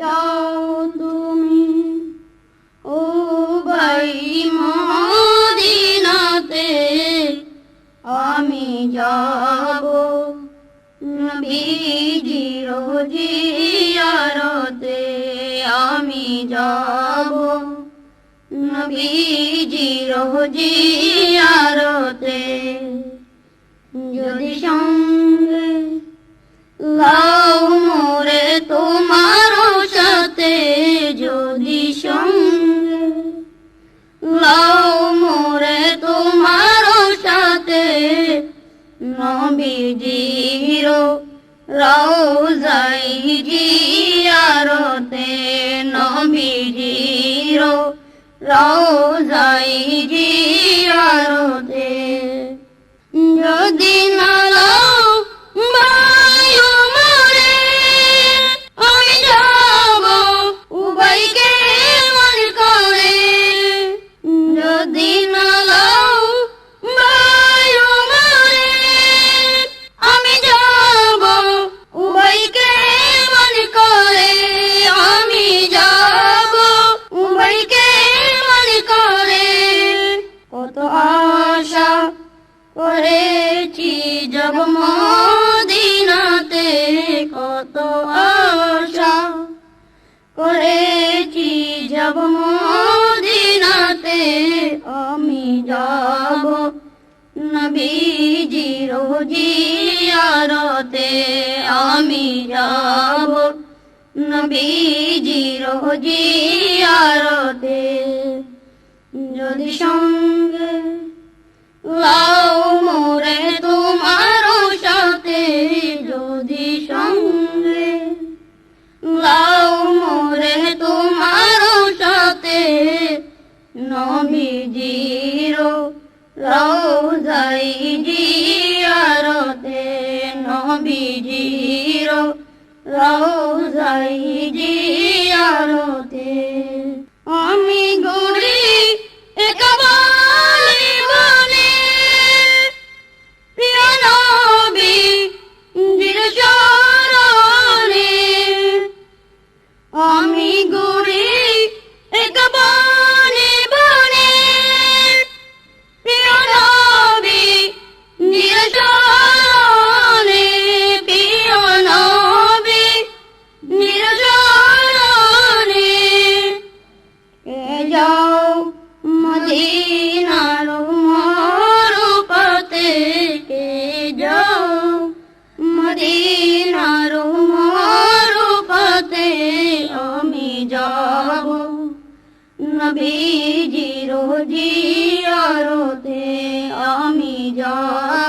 যাও তুমি, ও ভাই মদিনাতে, আমি যাব নবীজির জিয়ারতে, আমি যাব নবীজির জিয়ারতে। যদি সঙ্গে লাও রওজাই জিয়ারতে নবীজির রওজাই জিয়ারতে করেছি জব মদিনাতে কত আশা। করেছি জব মদিনাতে আমি যাব। নবীজির জিয়ারতে আমি যাব। নবীজির জিয়ারতে যদি সঙ্গে লাও মোরে তোমার সাথে যদি সঙ্গে লাও মোরে তোমার সাথে নবীজির রওজাই জিয়ারতে, নবীজির রওজাই জিয়ারতে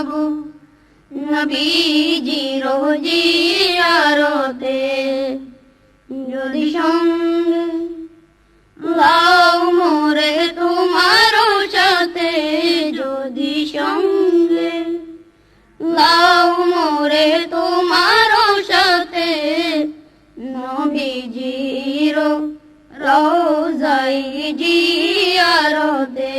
যাব নবীজির জিয়ারতে যদি সঙ্গে লাও মোরে তোমার সাথে। যদি সঙ্গে লাও মোরে তোমার সাথে। নবীজির রওজাই জিয়ারতে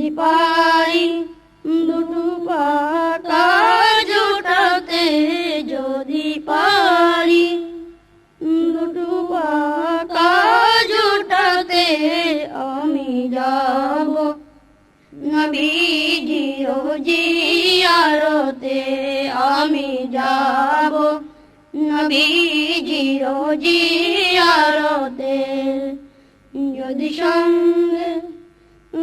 যদি পারি দুটো পাতা জোটাতে যদি পারি। দুটো পাতা জোটাতে আমি যাব। নবীজির জিয়ারতে আমি যাব। নবীজির জিয়ারতে যদি সঙ্গে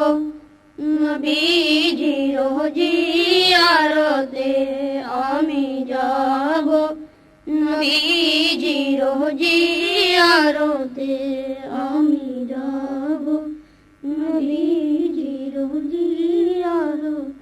যাব নবীজির জিয়ারতে আমি যাব। নবীজির জিয়ারতে আমি যাব। নবীজির জিয়ারতে